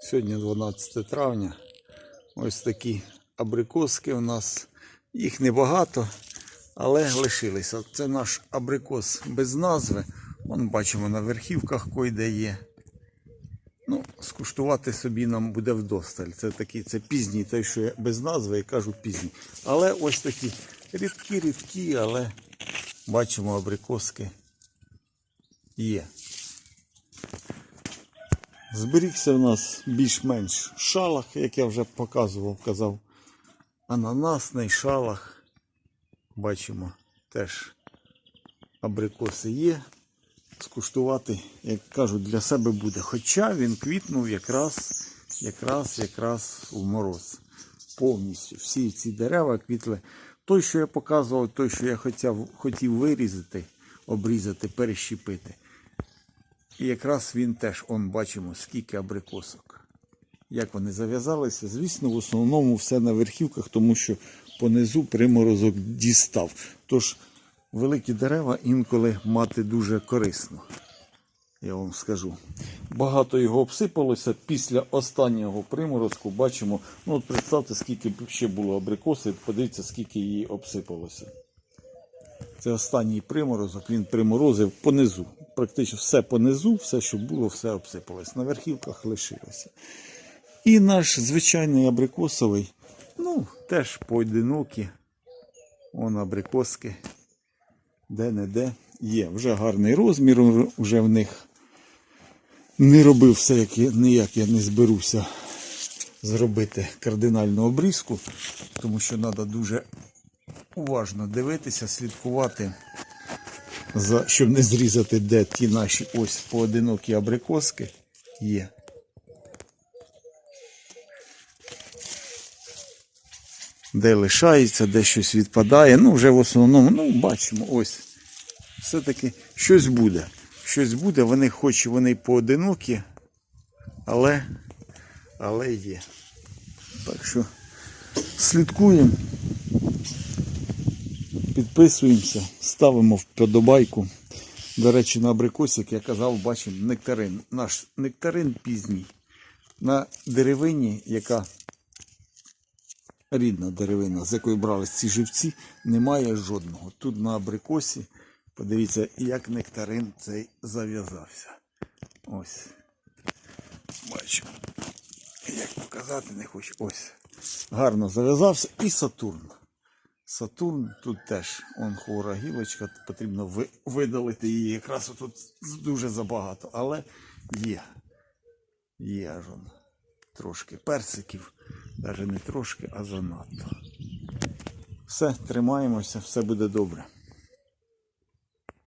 Сьогодні 12 травня. Ось такі абрикоски у нас. Їх небагато, але лишилися. Це наш абрикос без назви. Вон бачимо на верхівках койде є. Ну, скуштувати собі нам буде вдосталь. Це такий, це пізній, той, що я без назви, я кажу пізній. Але ось такі рідкі, рідкі, але бачимо абрикоски є. Зберігся в нас більш-менш шалах, як я вже показував, казав. Ананасний шалах. Бачимо, теж абрикоси є. Скуштувати, як кажуть, для себе буде. Хоча він квітнув якраз, якраз, якраз у мороз. Повністю. Всі ці дерева квітли. Той, що я показував, той, що я хотів, хотів вирізати, обрізати, перещепити. І якраз він теж, он бачимо, скільки абрикосок. Як вони зав'язалися, звісно, в основному все на верхівках, тому що понизу приморозок дістав. Тож великі дерева інколи мати дуже корисно. Я вам скажу. Багато його обсипалося після останнього приморозку. Бачимо, ну от представте, скільки ще було абрикоси, подивіться, скільки її обсипалося. Це останній приморозок, він приморозив понизу. Практично все понизу, все, що було, все обсипалось. На верхівках лишилося. І наш звичайний абрикосовий, ну, теж поодинокі. Вон абрикоски. Де-не-де є. Вже гарний розмір, вже в них не робив все, як я, ніяк я не зберуся зробити кардинальну обрізку, тому що треба дуже уважно дивитися, слідкувати, щоб не зрізати, де ті наші ось поодинокі абрикоски є. Де лишається, де щось відпадає. Ну, вже в основному, ну, бачимо, ось. Все-таки щось буде. Щось буде, вони хоч вони поодинокі, але, але є. Так що слідкуємо, підписуємося, ставимо вподобайку. До речі, на абрикосі, як я казав, бачимо нектарин. Наш нектарин пізній. На деревині, яка рідна деревина, з якої брали ці живці, немає жодного. Тут на абрикосі, подивіться, як нектарин цей зав'язався. Ось. Бачимо. Як показати не хочу. Ось. Гарно зав'язався. І Сатурн. Сатурн тут теж он хвора гілочка, потрібно ви- видалити її. Якраз тут дуже забагато, але є. Є аж он трошки персиків, навіть не трошки, а занадто. Все, тримаємося, все буде добре.